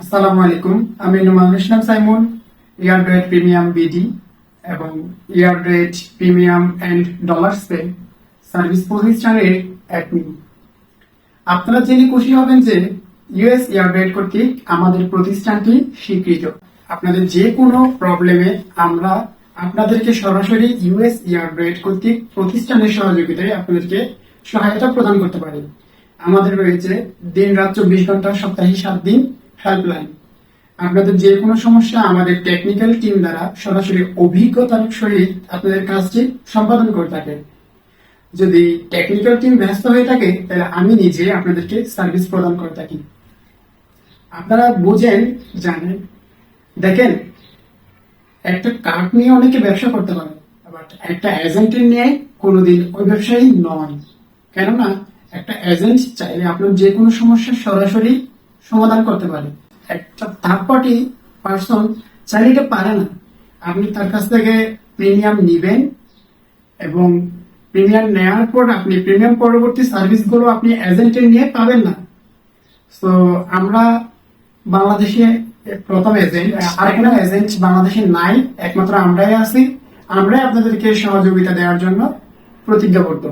আসসালামু আলাইকুম। আমি নোমান ইসলাম সাইমন ইয়ারড্রেড প্রিমিয়াম বিডি এবং ইয়ারড্রেড প্রিমিয়াম অ্যান্ড ডলার সার্ভিস প্রতিষ্ঠানের অ্যাডমিন। আপনারা জেনে খুশি হবেন যে ইউএস ইয়ারড্রেড কর্তৃক আমাদের প্রতিষ্ঠানটি স্বীকৃত। আপনাদের যে কোনো প্রবলেমে আমরা আপনাদেরকে সরাসরি ইউএস ইয়ারড্রেড কর্তৃক প্রতিষ্ঠানের সহযোগিতায় আপনাদেরকে সহায়তা প্রদান করতে পারি। আমাদের রয়েছে দিন রাত চব্বিশ ঘণ্টা, সপ্তাহে সাত দিন হেল্পলাইন আপনাদের যে কোনো সমস্যা আমাদের টেকনিক্যাল টিম দ্বারা সরাসরি অভিজ্ঞতার সহিত আপনাদের কাজটি সম্পাদন করে থাকে। যদি টেকনিক্যাল টিম ব্যস্ত হয়ে থাকে, তাহলে আমি নিজে আপনাদেরকে সার্ভিস প্রদান করে থাকি। আপনারা বোঝেন, জানেন, দেখেন, একটা কার্ড নিয়ে অনেকে ব্যবসা করতে পারে বাট একটা এজেন্টের নিয়ে কোনোদিন ওই ব্যবসায়ী নয়। কেননা, একটা এজেন্ট চাইলে আপনার যে কোনো সমস্যার সরাসরি সমাধান করতে পারে। একটা থার্ড পার্টি পার্সন চাইলে পারে না। আপনি তার কাছ থেকে প্রিমিয়াম নিবেন এবং প্রিমিয়াম নেওয়ার পর আপনি প্রিমিয়াম পরবর্তী সার্ভিসগুলো আপনি এজেন্টের নিয়ে পাবেন না। তো আমরা বাংলাদেশে প্রথম এজেন্ট আর কোনো এজেন্ট বাংলাদেশে নাই। একমাত্র আমরাই আছি। আমরাই আপনাদেরকে সহযোগিতা দেওয়ার জন্য প্রতিজ্ঞাবদ্ধ।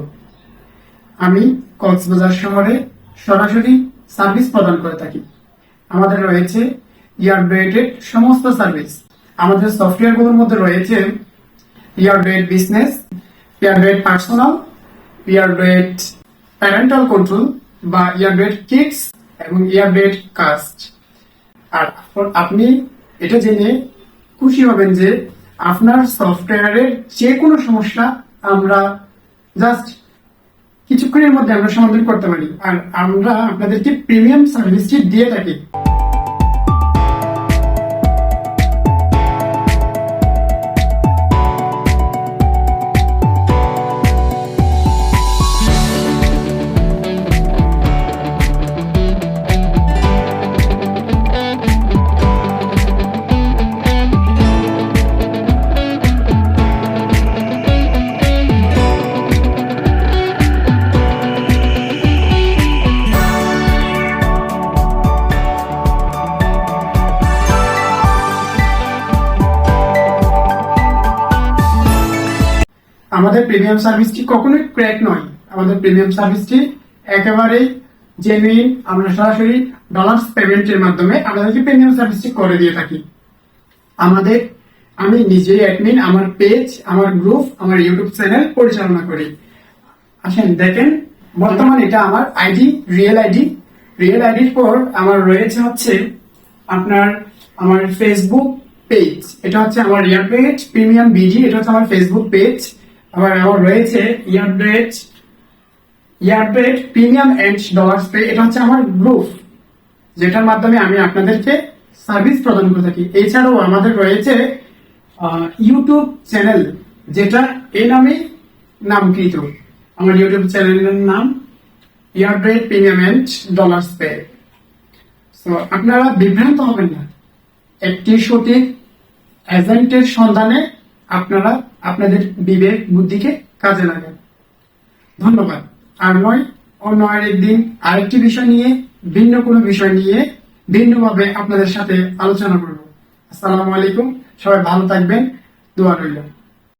আমি কক্সবাজার শহরে সরাসরি সার্ভিস প্রদান করে থাকি। আমাদের রয়েছে ইয়ারড্রেটেড সমস্ত সার্ভিস। আমাদের সফটওয়্যারগুলোর মধ্যে রয়েছে ইয়ারড্রেট বিজনেস ইয়ারড্রেট পার্সোনাল ইয়ারড্রেট প্যারেন্টাল কন্ট্রোল বা ইয়ারড্রেট কিডস এবং ইয়ারড্রেট কাস্ট। আর আপনি এটা জেনে খুশি হবেন যে আপনার সফটওয়্যারের যে কোনো সমস্যা আমরা জাস্ট কিছুক্ষণের মধ্যে আমরা সমাধান করতে পারি। আর আমরা আপনাদেরকে প্রিমিয়াম সার্ভিসটি দিয়ে থাকি। আমাদের প্রিমিয়াম সার্ভিসটি কখনোই ক্র্যাক নয়। আমাদের প্রিমিয়াম সার্ভিসটি একেবারেই জেনুইন আমরা সরাসরি ডলার্স পেমেন্টের মাধ্যমে আমাদেরকে প্রিমিয়াম সার্ভিসটি করে দিয়ে থাকি। আমাদের, আমি নিজেই অ্যাডমিন আমার পেজ আমার গ্রুপ আমার ইউটিউব চ্যানেল পরিচালনা করি। আসেন, দেখেন, বর্তমান এটা আমার আইডি রিয়েল আইডি রিয়েল আইডির পর আমার রয়েছে হচ্ছে আপনার, আমার ফেসবুক পেজ এটা হচ্ছে আমার ইয়ারব্রেড প্রিমিয়াম বিজি এটা হচ্ছে আমার ফেসবুক পেজ আবার আমার রয়েছে ইয়ারব্রেড ইয়ারব্রেড প্রিমিয়াম এন্ড ডলার্স পে এটা হচ্ছে আমার গ্রুপ যেটার মাধ্যমে আমি আপনাদেরকে সার্ভিস প্রদান করে থাকি। এছাড়াও আমাদের রয়েছে ইউটিউব চ্যানেল যেটা এই নামে নামকৃত। আমার ইউটিউব চ্যানেলের নাম ইয়ারব্রেড প্রিমিয়াম এন্ড ডলার্স পে তো আপনারা বিভ্রান্ত হবেন না। একটি সঠিক এজেন্টের সন্ধানে আপনারা আপনাদের বিবেক, বুদ্ধিকে কাজে লাগান। ধন্যবাদ। আর নয়, অন্য একদিন আরেকটি বিষয় নিয়ে, ভিন্ন কোনো বিষয় নিয়ে ভিন্নভাবে আপনাদের সাথে আলোচনা করব। আসসালামু আলাইকুম। সবাই ভালো থাকবেন। দোয়া রইল।